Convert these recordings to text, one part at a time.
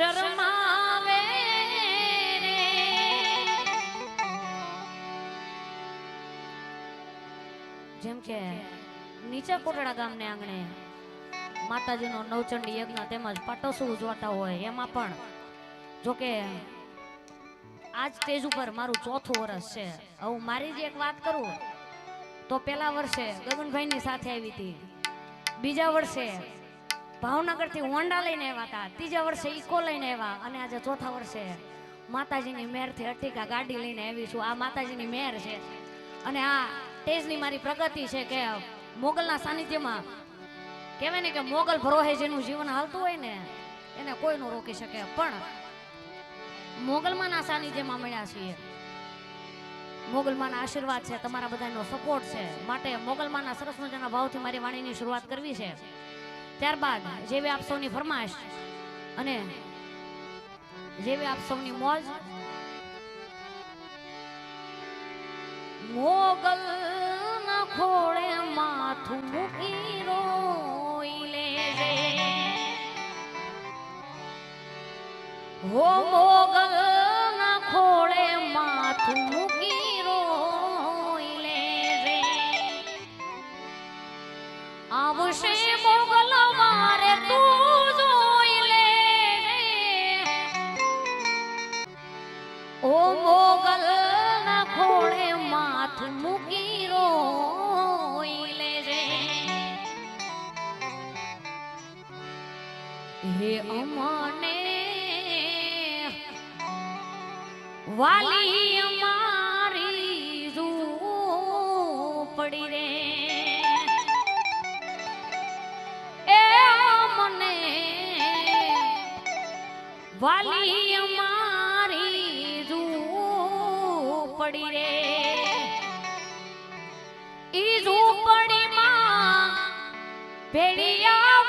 શરમાવે જેમ કે નીચા કોટડા ગામને આંગણે માતાજીનો નવચંડી યજ્ઞ તેમજ પાટોસુ ઉજવાતા હોય, એમાં પણ જો કે આજ સ્ટેજ ઉપર મારું ચોથું વર્ષ છે. હવે મારી જે એક વાત કરું, તો પેલા વર્ષે ગગનભાઈની સાથે આવી હતી. બીજા વર્ષે ભાવનગરથી હોન્ડા લઈને આવ્યા હતા. ત્રીજા વર્ષે ઇકો લઈને આવ્યા અને આજે ચોથા વર્ષે માતાજીની મેરથી અટીકા ગાડી લઈને આવી છું. આ માતાજીની મેર છે. અને આ તેજની મારી પ્રગતિ છે કે મોગલના સાનિધ્યમાં કહેવાય ને કે મોગલ ભરોહે જેનું જીવન હાલતું હોય ને, એને કોઈ ન રોકી શકે. પણ મોગલમાંના સાનિધ્યમાં મળ્યા છીએ. મોગલમાના આશીર્વાદ છે, તમારા બધાનો સપોર્ટ છે. માટે મોગલમાના સરસ મજાના ભાવથી મારી વાણીની શરૂઆત કરવી છે. ત્યારબાદ જેવી આપ સૌની ફરમાશ અને જેવી આપ સૌની મોજ, મોગલ ના ખોળે માથું મૂકી રોઈ લેજે. હો મોગલ ના ખોળે માથું મૂકી રોઈ લેજે. આવશે મોગલ વાલી મારી ઝૂંપડી રે. એ મને વાલી મારી ઝૂંપડી રે. ઈ ઝૂંપડીમાં ભેડિયા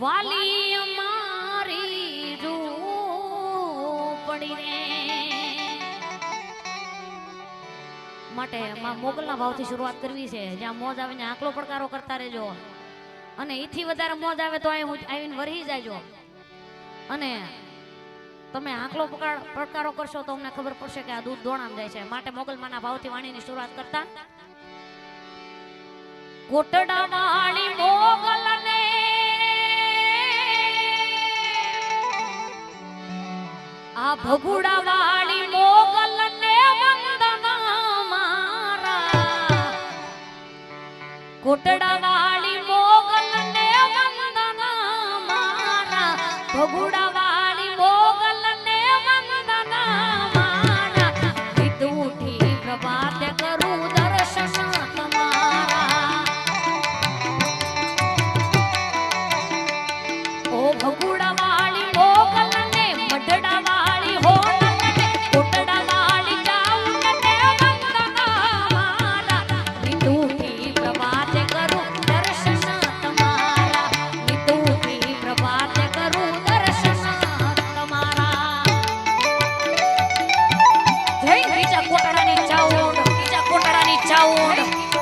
વાલી અમારી રૂપડી માટે માં મોગલના ભાવથી શરૂઆત કરવી છે. જ્યાં મોજ આવે ત્યાં આંકલો પડકારો કરતા રહેજો. અને એથી વધારે મોજ આવે તો અહીં આવીને વરહી જાયજો. અને તમે આંકલો પડકારો કરશો તો અમને ખબર પડશે કે આ દૂધ દોણામ જાય છે. માટે મોગલમાના ભાવથી વાણીની શરૂઆત કરતા. કોટડા વાળી મોગલને આ ભગુડા વાળી મોગલને વંદના મારા. કોટડા બીજા કોટાળાની ચાઉડ બીજા કોટાળાની ચાઉડ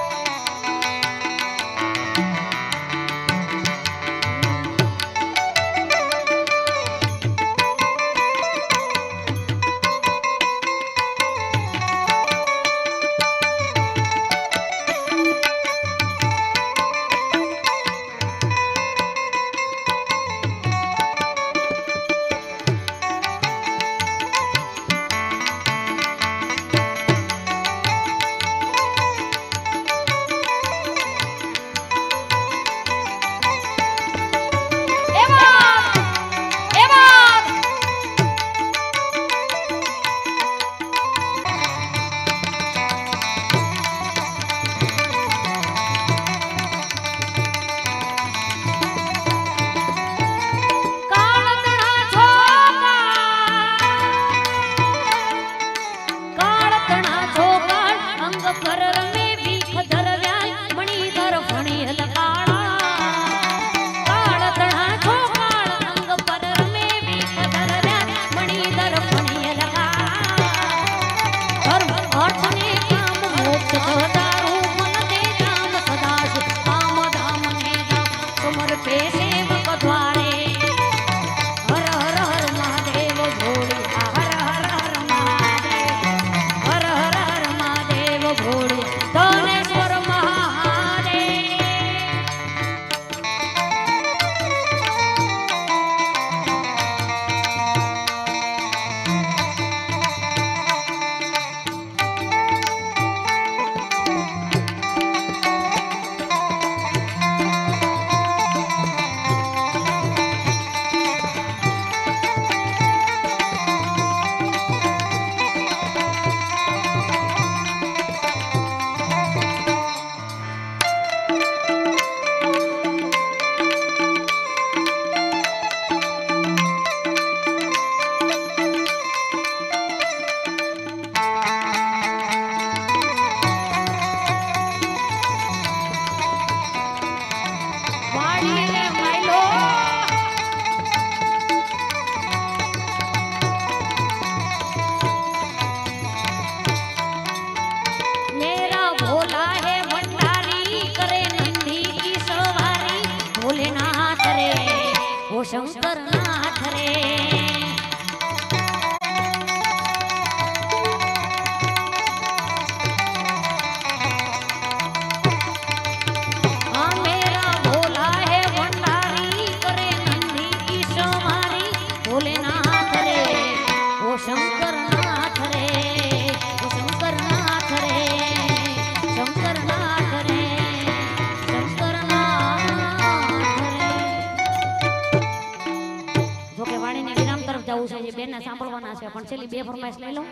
બેને સાંભળવાના છે પણ છેલ્લી બે ફરમાઈશ લઈ લઉં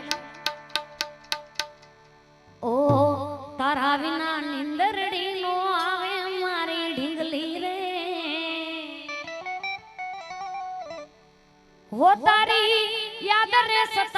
ઓ તારા વિના નિંદરડી નો આવે મારી ઢીંગલી રે હો તારી યાદ રે સત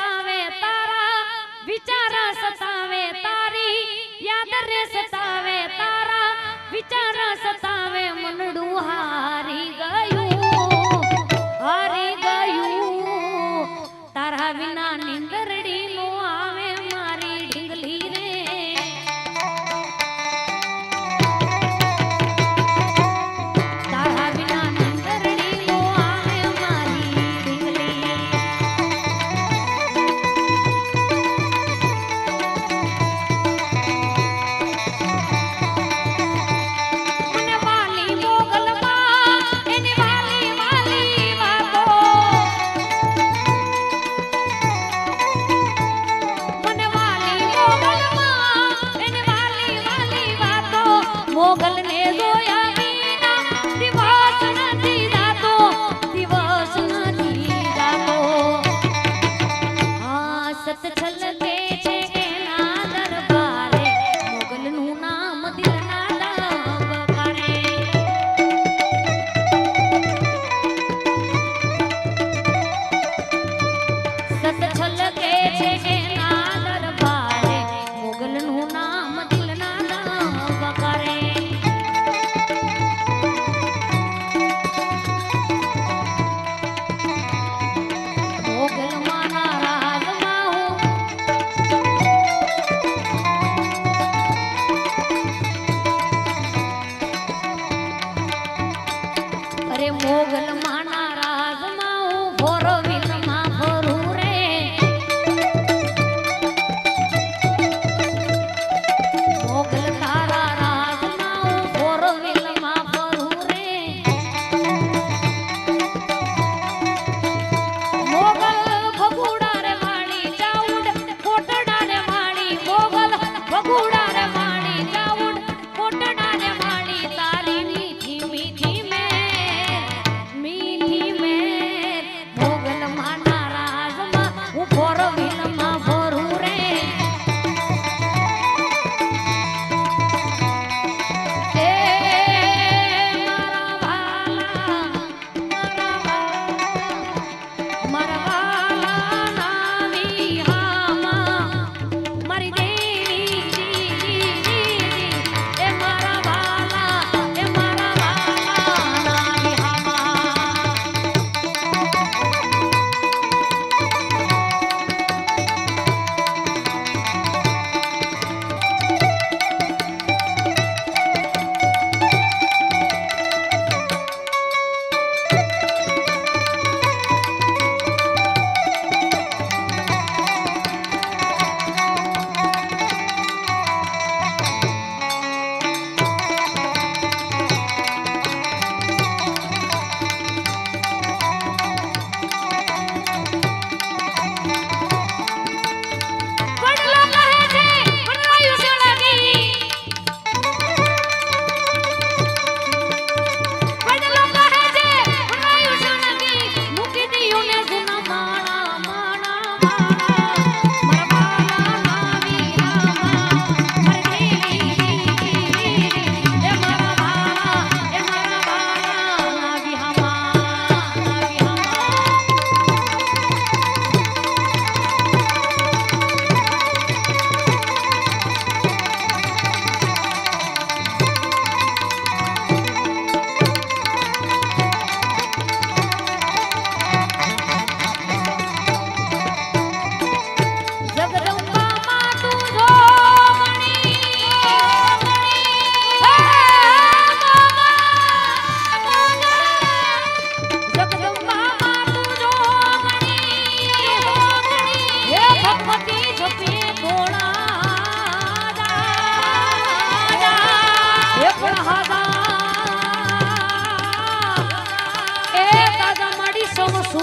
મોગલ ને જોયા Thank you.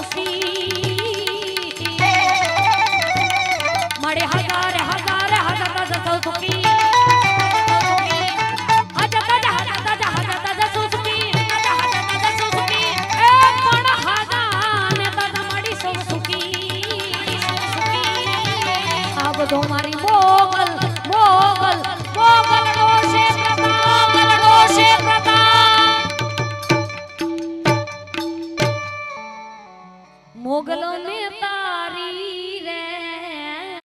কাশি